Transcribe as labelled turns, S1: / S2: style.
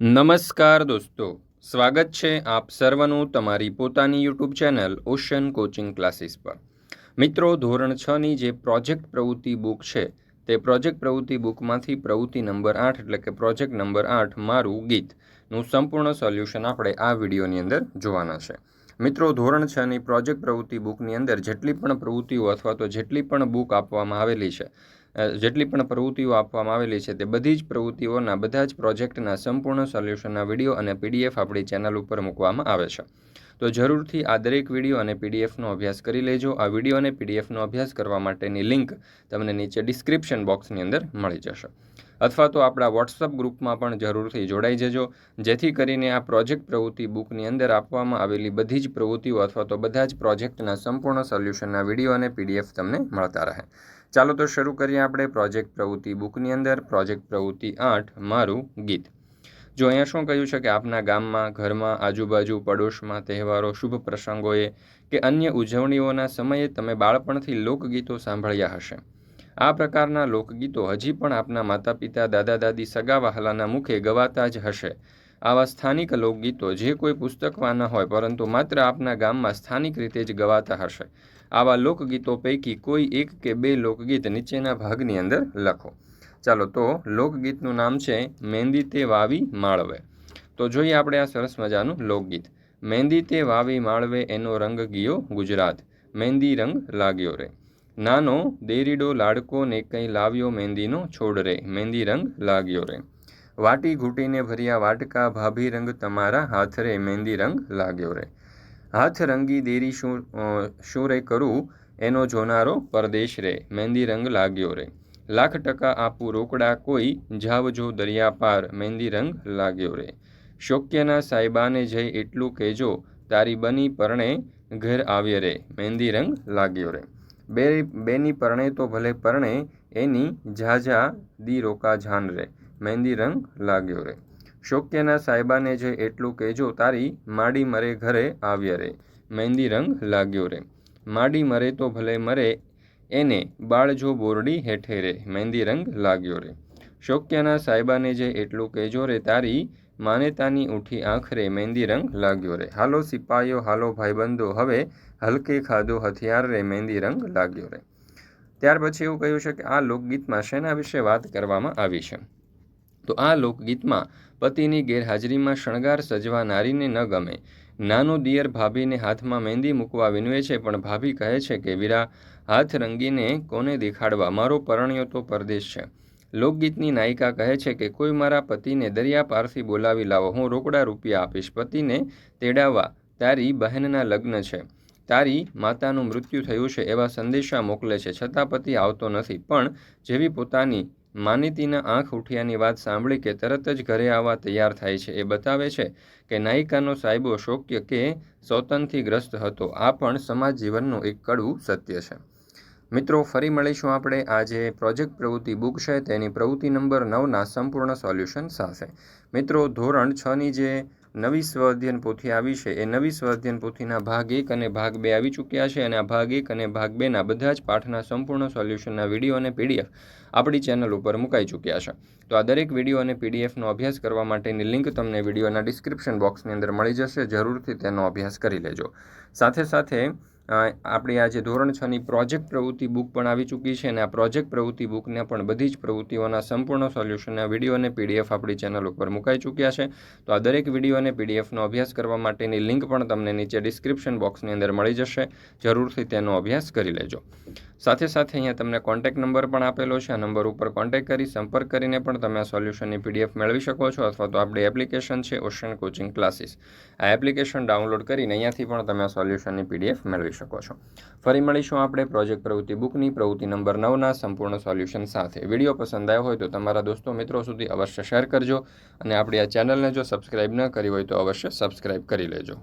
S1: નમસ્કાર દોસ્તો, સ્વાગત છે આપ સર્વનું તમારી પોતાની YouTube channel ocean coaching classes પર. મિત્રો, ધોરણ છની જે પ્રોજેક્ટ પ્રવૃત્તિ બુક છે, તે પ્રોજેક્ટ પ્રવૃત્તિ બુકમાંથી પ્રવૃત્તિ નંબર આઠ એટલે કે પ્રોજેક્ટ નંબર આઠ મારું ગીતનું સંપૂર્ણ સોલ્યુશન આપણે આ વિડીયોની અંદર જોવાના છે. મિત્રો, ધોરણ છની પ્રોજેક્ટ પ્રવૃત્તિ બુકની અંદર જેટલી પણ પ્રવૃત્તિઓ અથવા તો જેટલી પણ બુક આપવામાં આવેલી છે જેટલી પણ પ્રવૃત્તિઓ આપવામાં આવેલી છે તે બધી જ પ્રવૃત્તિઓના, બધા જ પ્રોજેક્ટના સંપૂર્ણ સોલ્યુશનના વીડિયો અને પીડીએફ આપણી ચેનલ ઉપર મૂકવામાં આવે છે. તો જરૂરથી આ દરેક વીડિયો અને પીડીએફનો અભ્યાસ કરી લેજો. આ વીડિયો અને પીડીએફનો અભ્યાસ કરવા માટેની લિંક તમને નીચે ડિસ્ક્રિપ્શન બોક્સની અંદર મળી જશે. અથવા તો આપણા વોટ્સઅપ ગ્રુપમાં પણ જરૂરથી જોડાઈ જજો. જેથી કરીને આ પ્રોજેક્ટ પ્રવૃત્તિ બુકની અંદર આપવામાં આવેલી બધી જ પ્રવૃત્તિઓ અથવા તો બધા જ પ્રોજેક્ટના સંપૂર્ણ સોલ્યુશનના વીડિયો અને પીડીએફ તમને મળતા રહે. ચાલો તો શરૂ કરીએ આપણે પ્રોજેક્ટ પ્રવૃત્તિ બુકની અંદર. પ્રોજેક્ટ પ્રવૃત્તિ આઠ, મારું ગીત. જો અહીંયા શું કહ્યું છે કે આપના ગામમાં, ઘરમાં, આજુબાજુ, પડોશમાં તહેવારો, શુભ પ્રસંગોએ કે અન્ય ઉજવણીઓના સમયે તમે બાળપણથી લોકગીતો સાંભળ્યા હશે. આ પ્રકારના લોકગીતો હજી પણ આપના માતા પિતા દાદા, દાદી, સગા વહાલાના મુખે ગવાતા જ હશે. આવા સ્થાનિક લોકગીતો જે કોઈ પુસ્તકમાં ન હોય, પરંતુ માત્ર આપના ગામમાં સ્થાનિક રીતે જ ગવાતા હશે. આવા લોકગીતો પૈકી કોઈ એક કે બે લોકગીત નીચેના ભાગની અંદર લખો. ચાલો તો લોકગીતનું નામ છે મહેંદી તે વાવી માળવે તો જોઈએ આપણે આ સરસ મજાનું લોકગીત. મહેંદી તે વાવી માળવે એનો રંગ ગયો ગુજરાત. મહેંદી રંગ લાગ્યો રે નાનો, દેરીડો લાડકો ને કંઈ લાવ્યો મહેંદીનો છોડ રે મહેંદી રંગ લાગ્યો રે વાટી ઘૂંટીને ભર્યા વાટકા ભાભી રંગ તમારા હાથ રે મહેંદી રંગ લાગ્યો રે હાથ રંગી દેરી શું શું રે કરું? એનો જોનારો પરદેશ રે મહેંદી રંગ લાગ્યો રે લાખ ટકા આપું રોકડા કોઈ જાવજો દરિયા પાર મહેંદી રંગ લાગ્યો રે. શોક્યના સાહેબાને જઈ એટલું કહેજો, તારી બની પરણે ઘર આવ્ય રે, મહેંદી રંગ લાગ્યો રે. બે બેની પરણે તો ભલે પરણે, એની ઝાઝા દી રોકા જાન રે, મહેંદી રંગ લાગ્યો રે. શોક્યના સાહેબાને જે એટલું કહેજો, તારી માડી મરે ઘરે આવ્યા રે, મહેંદી રંગ લાગ્યો રે. માડી મરે તો ભલે મરે એને બાળજો બોરડી હેઠે રે, મહેંદી રંગ લાગ્યો રે. શોક્યના સાહેબાને જે એટલું કહેજો રે, તારી માનેતાની ઉઠી આંખરે મહેંદી રંગ લાગ્યો રે. હાલો સિપાહીઓ હાલો ભાઈબંધો, હવે હલકે ખાધો હથિયાર રે, મહેંદી રંગ લાગ્યો રે. ત્યાર પછી એવું કહ્યું છે કે આ લોકગીતમાં શેના વિશે વાત કરવામાં આવી છે? તો આ લોકગીતમાં પતિની ગેરહાજરીમાં શણગાર સજવા નારીને ન ગમે. નાનો દિયર ભાભીને હાથમાં મહેંદી મૂકવા વિનવે છે, પણ ભાભી કહે છે કે, વીરા, હાથ રંગીને કોને દેખાડવા? મારો પરણ્યો તો પરદેશ છે. લોકગીતની નાયિકા કહે છે કે, કોઈ મારા પતિને દરિયા પારથી બોલાવી લાવો. હું રોકડા રૂપિયા આપીશ. પતિને તેડાવવા. તારી બહેનના લગ્ન છે. તારી માતાનું મૃત્યુ થયું છે. એવા સંદેશા મોકલે છે. છતાં પતિ આવતો નથી. પણ જેવી પોતાની માનિતીના આંખ ઉઠિયાની વાત સાંભળી કે તરત જ ઘરે આવવા તૈયાર થાય છે. એ બતાવે છે કે નાયિકાનો સાયબો શોક્ય કે સૌતનથી ગ્રસ્ત હતો. આ પણ સમાજ જીવનનું એક કડવું સત્ય છે. મિત્રો, ફરી મળીશું આપણે આ જે પ્રોજેક્ટ પ્રવૃત્તિ બુક છે. તેની પ્રવૃત્તિ નંબર નવના સંપૂર્ણ સોલ્યુશન સાથે. મિત્રો, ધોરણ છની જે નવી સ્વ અધ્યયન પોથી આવી છે. એ નવી સ્વ અધ્યયન પોથીના ભાગ એક અને ભાગ બે આવી ચૂક્યા છે અને આ ભાગ એક અને ભાગ બેના બધા જ પાઠના સંપૂર્ણ સોલ્યુશનના વીડિયો અને પીડીએફ આપણી ચેનલ ઉપર મુકાઈ ચૂક્યા છે. તો આ દરેક વીડિયો અને પીડીએફનો અભ્યાસ કરવા માટેની લિંક તમને વિડીયોના ડિસ્ક્રિપ્શન બોક્સની અંદર મળી જશે. જરૂરથી તેનો અભ્યાસ કરી લેજો. સાથે સાથે આપણી આ જે ધોરણ છની પ્રોજેક્ટ પ્રવૃત્તિ બુક પણ આવી ચૂકી છે અને આ પ્રોજેક્ટ પ્રવૃત્તિ બુકને પણ બધી જ પ્રવૃત્તિઓના સંપૂર્ણ સોલ્યુશનના વીડિયો અને પીડીએફ આપણી ચેનલ ઉપર મુકાઈ ચૂક્યા છે. તો આ દરેક વીડિયો અને પીડીએફનો અભ્યાસ કરવા માટેની લિંક પણ તમને નીચે ડિસ્ક્રિપ્શન બોક્સની અંદર મળી જશે. જરૂરથી તેનો અભ્યાસ કરી લેજો. સાથે સાથે અહીંયા તમને કોન્ટેક્ટ નંબર પણ આપેલો છે. આ નંબર ઉપર કોન્ટેક્ટ કરી સંપર્ક કરીને પણ તમે આ સોલ્યુશનની પીડીએફ મેળવી શકો છો અથવા તો આપણી એપ્લિકેશન છે ઓશન કોચિંગ ક્લાસીસ આ એપ્લિકેશન ડાઉનલોડ કરીને અહીંયાથી પણ તમે આ સોલ્યુશનની પીડીએફ મેળવી શકો છો. ફરી મળીશું આપણે પ્રોજેક્ટ પ્રવૃત્તિ બુકની પ્રવૃત્તિ નંબર નવના સંપૂર્ણ સોલ્યુશન સાથે. વીડિયો પસંદ આવ્યો હોય તો તમારા દોસ્તો મિત્રો સુધી અવશ્ય શેર કરજો અને આપણી આ ચેનલને જો સબસ્ક્રાઈબ ન કરી હોય તો અવશ્ય સબસ્ક્રાઈબ કરી લેજો.